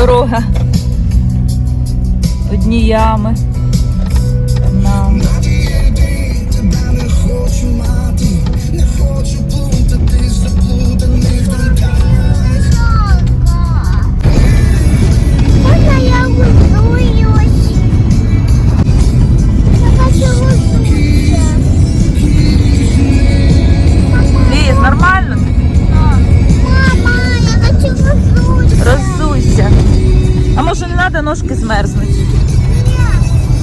Дорога. Одні ями. Змерзнуть?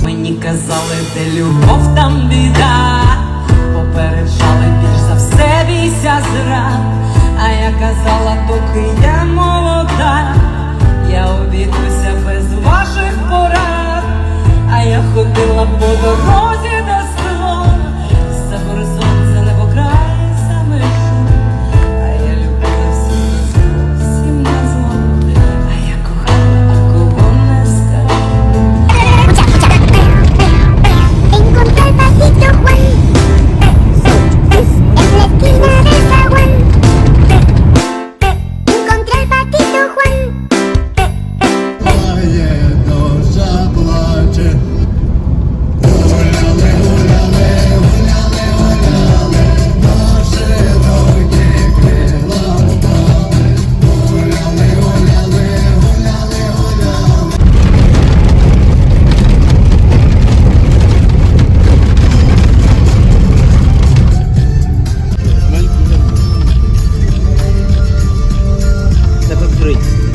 Мені казали, де любов, там біда. Попереджали більш за все бійся зрад. А я казала, доки я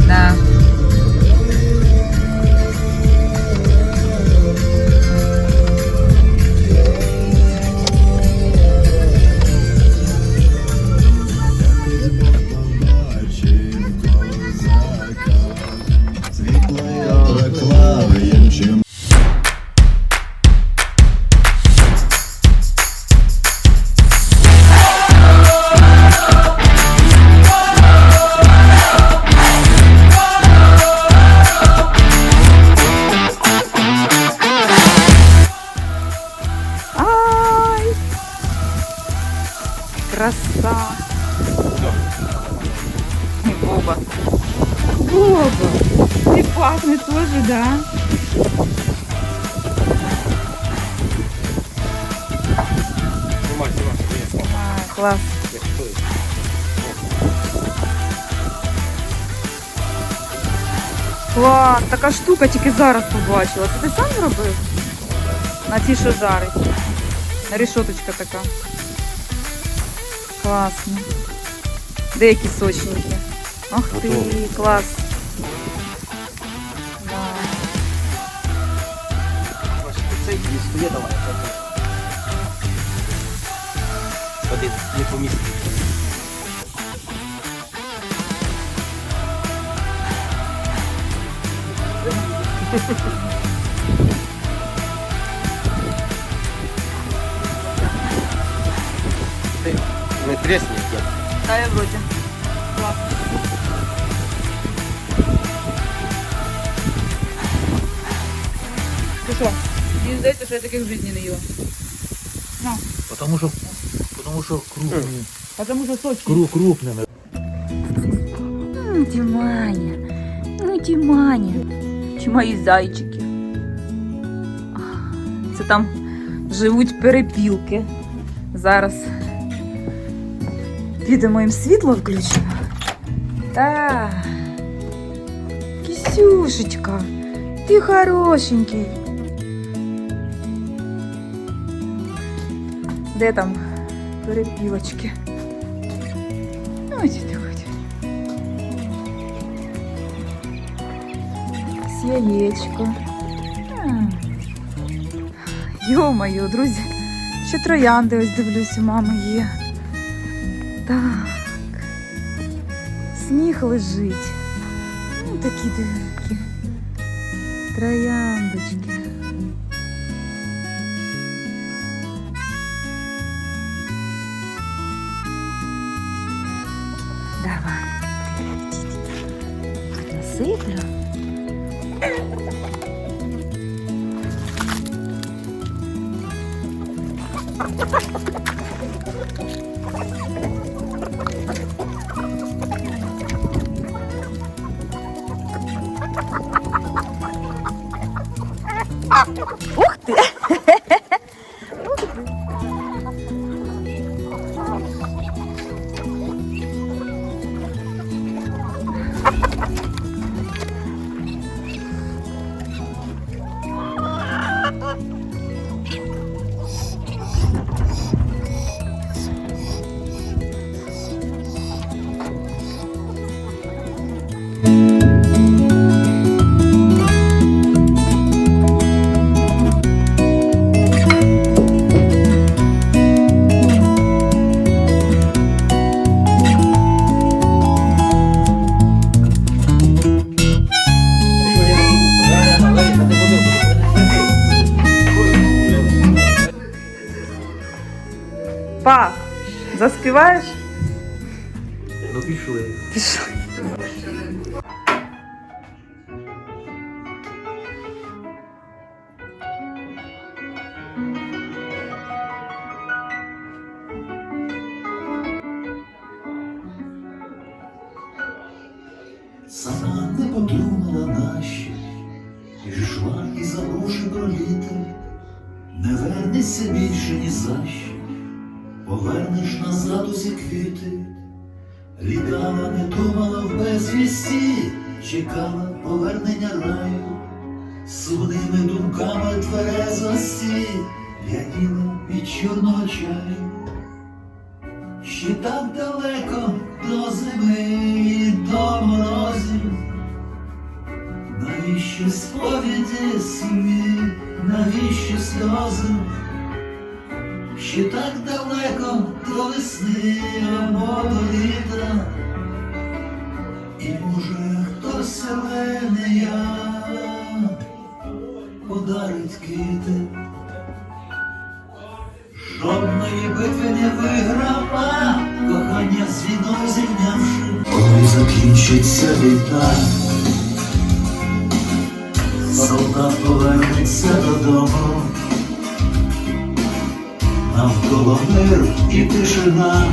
Да. Боба. Боба! Ты пахнет тоже, да? А, класс. Клас, така штука тільки зараз побачила. Це ти сам зробив? На ті, що жарить. Решеточка така. Класно. Деякі сочненькі. Ах ти, клас. Да. Це є давай. Один не помістив. Ти не тресни, як. Та я вроді. Здається, що я таких в житті не їла. Ну, Потому что, потому что крупный. а тому що сочні. Кру, крупными. Ну, Діманя, ну Діманя, чи мої зайчики. Це там живуть перепілки. Зараз підемо їм світло включимо. Так. Кисюшечка, ти хорошенький. Де там перепілочки? Ось ти хоч. З яєчко. А. Йо-моє, друзі, ще троянди ось дивлюсь, у мами є. Так. Сніг лежить. Ну, такі дикі. Трояндочки. Ha ha ha ha! Заспіваєш? Ну пішли. Пішли. Сама не подумала нащо, пішла і забувши про літо, не вернешся більше ні за що, повернеш назад усі квіти, літала, не думала в безвісті, чекала повернення раю, сумними думками тверезості, п'яніла від чорного чаю. Ще так далеко до зими до морозів, навіщо сповіді сумні, навіщо сльози? Ще так далеко до весни або до літа, і може хтось, але не я подарить квіти. Жодної битви не виграла, кохання з війною зійнявши. Коли закінчиться війна, солдат повернеться додому. Навколо мир і тишина.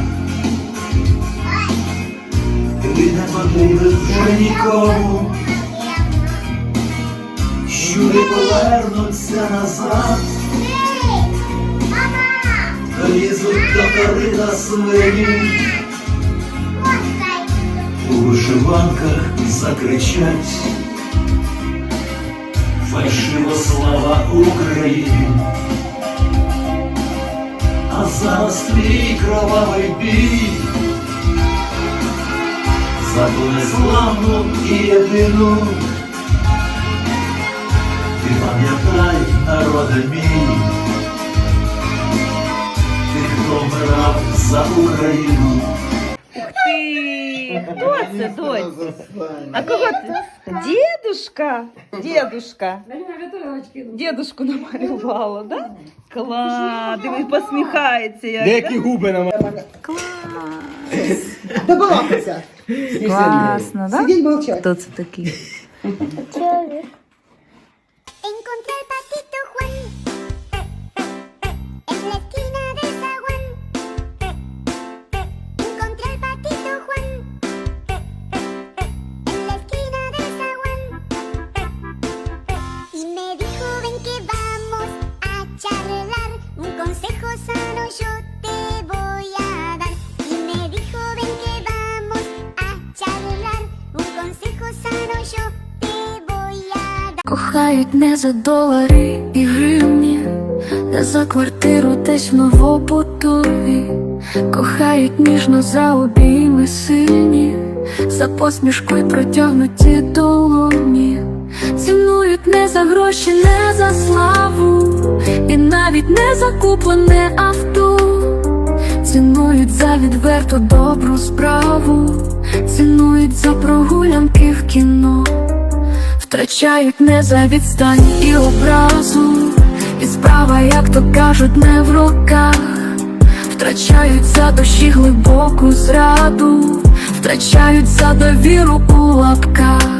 Ти не потрібен вже нікому. Щури повернуться назад. Лізуть до корита свині, у вишиванках закричать фальшиво слава Україні, а зараз твій кровавий бій за ту незламну і єдину. Ти пам'ятай, народи мій. Ти хто вмирав за Україну. Хто це? А кого ти? Дедушка? Дедушка. Дедушку намалювала, да? Клас, він посміхається. Як, Деякі губи на Клас. Добалакайся. Класно, да? Сидіть мовчать. Хто це такий? Кохають не за долари і гривні, не за квартиру десь в новобудові. Кохають ніжно за обійми сильні, за посмішку й протягнуті долоні. Цінують не за гроші, не за славу, і навіть не за куплене авто. Цінують за відверту добру справу, цінують за прогулянки в кіно, втрачають не за відстань і образу, і справа, як то кажуть, не в руках, втрачають за душі глибоку зраду, втрачають за довіру у лапках.